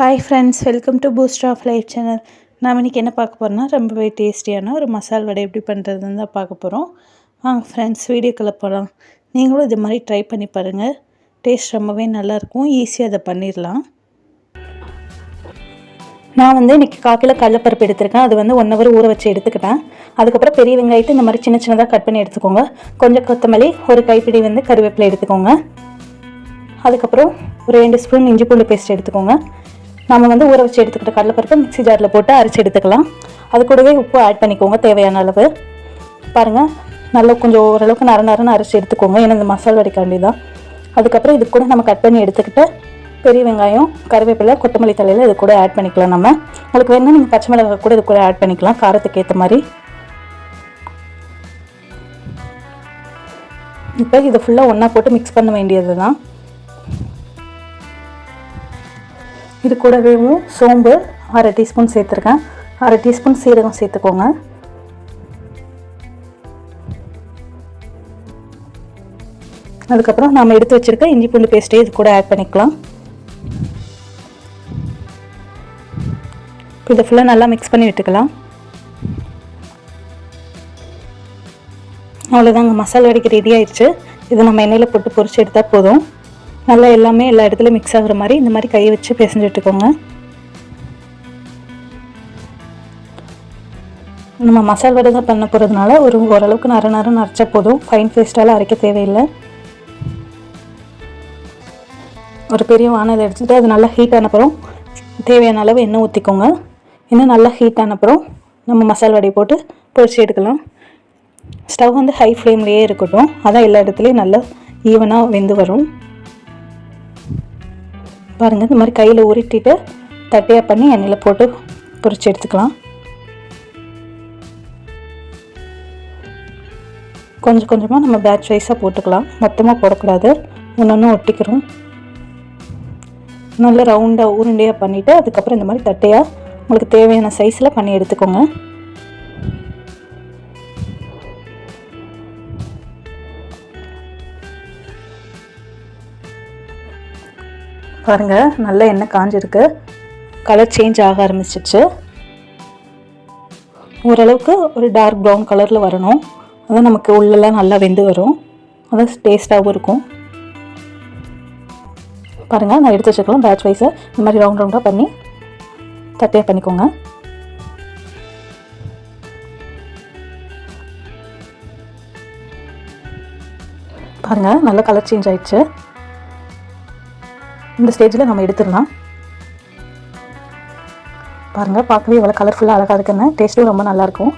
Hi friends welcome to Boost of Life channel நாம் இன்றைக்கி என்ன பார்க்க போகிறோம்னா ரொம்பவே டேஸ்டியான ஒரு மசால் வடை எப்படி பண்ணுறதுன்னு தான் பார்க்க போகிறோம் வாங்க ஃப்ரெண்ட்ஸ் வீடியோக்குள்ளே போகலாம் நீங்களும் இது மாதிரி ட்ரை பண்ணி பாருங்கள் டேஸ்ட் ரொம்பவே நல்லாயிருக்கும் ஈஸியாக அதை பண்ணிடலாம். நான் வந்து இன்றைக்கி காக்கில் கடலப்பருப்பு எடுத்திருக்கேன். அது வந்து ஒன் ஹவர் ஊற வச்சு எடுத்துக்கிட்டேன். அதுக்கப்புறம் பெரிய வெங்காயத்தை இந்த மாதிரி சின்ன சின்னதாக கட் பண்ணி எடுத்துக்கோங்க. கொஞ்சம் கொத்தமல்லி ஒரு கைப்பிடி வந்து கருவேப்பிலை எடுத்துக்கோங்க. அதுக்கப்புறம் ஒரு ரெண்டு ஸ்பூன் இஞ்சி பூண்டு பேஸ்ட் எடுத்துக்கோங்க. நம்ம வந்து ஊற வச்சு எடுத்துக்கிட்ட கடலைப்பருப்பு மிக்சி ஜாரில் போட்டு அரைச்சி எடுத்துக்கலாம். அது கூடவே உப்பு ஆட் பண்ணிக்கோங்க தேவையான அளவு. பாருங்கள் நல்லா கொஞ்சம் ஓரளவுக்கு நர நரன்னு அரைச்சி எடுத்துக்கோங்க. ஏன்னா இந்த மசாலா வடிக்காண்டி தான் அதுக்கப்புறம் இது கூட நம்ம கட் பண்ணி எடுத்துக்கிட்டு பெரிய வெங்காயம் கருவேப்பிலை கொத்தமல்லி தலையில் இது கூட ஆட் பண்ணிக்கலாம் நம்ம. உங்களுக்கு வேணும்னா நீங்கள் பச்சை மிளகாய் கூட இது கூட ஆட் பண்ணிக்கலாம். காரத்துக்கு ஏற்ற மாதிரி. இப்போ இதை ஃபுல்லாக ஒன்றா போட்டு மிக்ஸ் பண்ண வேண்டியது தான் இது கூடவேவும் சோம்பு அரை டீஸ்பூன் சேர்த்துருக்கேன். அரை டீஸ்பூன் சீரகம் சேர்த்துக்கோங்க. அதுக்கப்புறம் நாம் எடுத்து வச்சுருக்க இஞ்சி பூண்டு பேஸ்ட்டே இது கூட ஆட் பண்ணிக்கலாம். இதை ஃபுல்லாக நல்லா மிக்ஸ் பண்ணி விட்டுக்கலாம். அவ்வளோதாங்க மசாலா அடிக்க ரெடி ஆயிடுச்சு. இதை நம்ம எண்ணெயில் போட்டு பொரிச்சு எடுத்தால் போதும். நல்லா எல்லாமே எல்லா இடத்துலையும் மிக்ஸ் ஆகுற மாதிரி இந்த மாதிரி கையை வச்சு பிசைஞ்சு விட்டுக்கோங்க. நம்ம மசால் வடை தான் பண்ண போகிறதுனால ஒரு ஓரளவுக்கு நர நரம் அரைச்சா போதும். ஃபைன் பேஸ்ட்டால் அரைக்க தேவையில்லை. ஒரு பெரிய வானல் எடுத்துகிட்டு அது நல்லா ஹீட் ஆனப்புறம் தேவையான அளவு எண்ணெய் ஊற்றிக்கோங்க இன்னும் நல்லா ஹீட் ஆனப்புறம் நம்ம மசால் வடையை போட்டு பொரிச்சு எடுக்கலாம். ஸ்டவ் வந்து ஹை ஃப்ளேம்லேயே இருக்கட்டும். அதான் எல்லா இடத்துலையும் நல்லா ஈவனாக வெந்து வரும். பாருங்கள் இந்த மாதிரி கையில் உருட்டிட்டு தட்டையாக பண்ணி எண்ணெயில் போட்டு பொறிச்சு எடுத்துக்கலாம். கொஞ்சம் கொஞ்சமாக நம்ம பேட்ச் வைஸாக போட்டுக்கலாம். மொத்தமாக போடக்கூடாது. ஒன்று ஒன்று ஒட்டிக்கிறோம். நல்லா ரவுண்டாக உருண்டையாக பண்ணிவிட்டு அதுக்கப்புறம் இந்த மாதிரி தட்டையாக உங்களுக்கு தேவையான சைஸில் பண்ணி எடுத்துக்கோங்க. பாருங்கள் நல்லா எண்ணெய் காஞ்சிருக்கு. கலர் சேஞ்ச் ஆக ஆரம்பிச்சிச்சு ஓரளவுக்கு ஒரு டார்க் ப்ரௌன் கலரில் வரணும். அதான் நமக்கு உள்ளெல்லாம் நல்லா வெந்து வரும். அதான் டேஸ்ட்டாகவும் இருக்கும். பாருங்கள் நான் எடுத்து வச்சுக்கலாம் பேட்ச் வைஸை இந்த மாதிரி ரவுண்ட் ரவுண்டாக பண்ணி தட்டையாக பண்ணிக்கோங்க. பாருங்கள் நல்ல கலர் சேஞ்ச் ஆயிடுச்சு. இந்த ஸ்டேஜில் நம்ம எடுத்துடலாம். பாருங்கள் பார்க்கவே இவ்வளோ கலர்ஃபுல்லாக அழகாக இருக்குன்னு. டேஸ்ட்டும் ரொம்ப நல்லாயிருக்கும்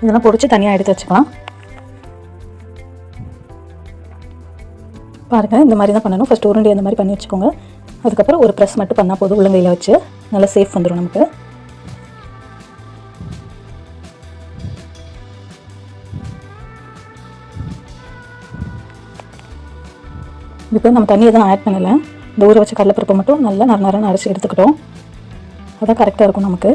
இதெல்லாம் பொடிச்சு தனியாக எடுத்து வச்சுக்கலாம். பாருங்கள் இந்த மாதிரி தான் பண்ணணும். ஃபஸ்ட் உருண்டி அந்த மாதிரி பண்ணி வச்சுக்கோங்க. அதுக்கப்புறம் ஒரு ப்ரெஸ் மட்டும் பண்ணால் போதும் உள்ளங்கையில் வச்சு. நல்லா சேஃப் வந்துடும் நமக்கு. இப்போ நம்ம தண்ணி எதுவும் ஆட் பண்ணலை. இந்த ஊற வச்ச கடலைப்பருப்பை மட்டும் நல்லா நர நரன்னு அரைச்சி எடுத்துக்கிட்டோம். அதான் கரெக்டாக இருக்கும் நமக்கு.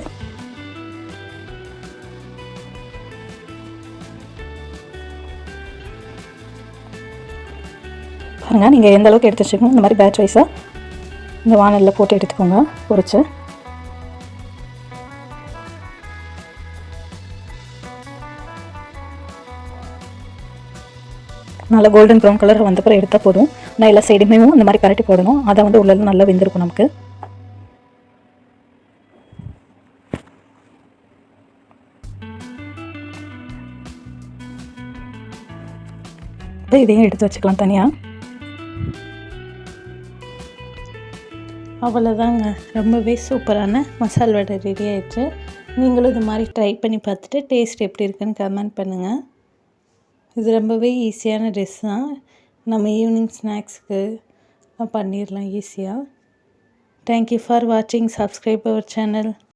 பாருங்கள் நீங்கள் எந்த அளவுக்கு எடுத்து வச்சுக்கணும் இந்த மாதிரி பேட்ச் வைஸாக இந்த வானலில் போட்டு எடுத்துக்கோங்க பொறிச்சு நல்லா கோல்டன் ப்ரௌன் கலர் வந்தப்பறம் எடுத்தால் போதும். நான் எல்லா சைடுமே இந்த மாதிரி கரட்டி போடணும். அதை வந்து உள்ள நல்லா வெந்திருக்கும் நமக்கு. இதையும் எடுத்து வச்சுக்கலாம் தனியாக அவ்வளோதாங்க ரொம்பவே சூப்பரான மசால் வடை ரெடி ஆயிடுச்சு. நீங்களும் இது மாதிரி ட்ரை பண்ணி பார்த்துட்டு டேஸ்ட் எப்படி இருக்குன்னு கமெண்ட் பண்ணுங்கள் இது ரொம்பவே ஈஸியான ட்ரெஸ் தான். நம்ம ஈவினிங் ஸ்நாக்ஸுக்கு பண்ணிடலாம் ஈஸியாக தேங்க்யூ ஃபார் வாட்சிங் சப்ஸ்கிரைப் அவர் சேனல்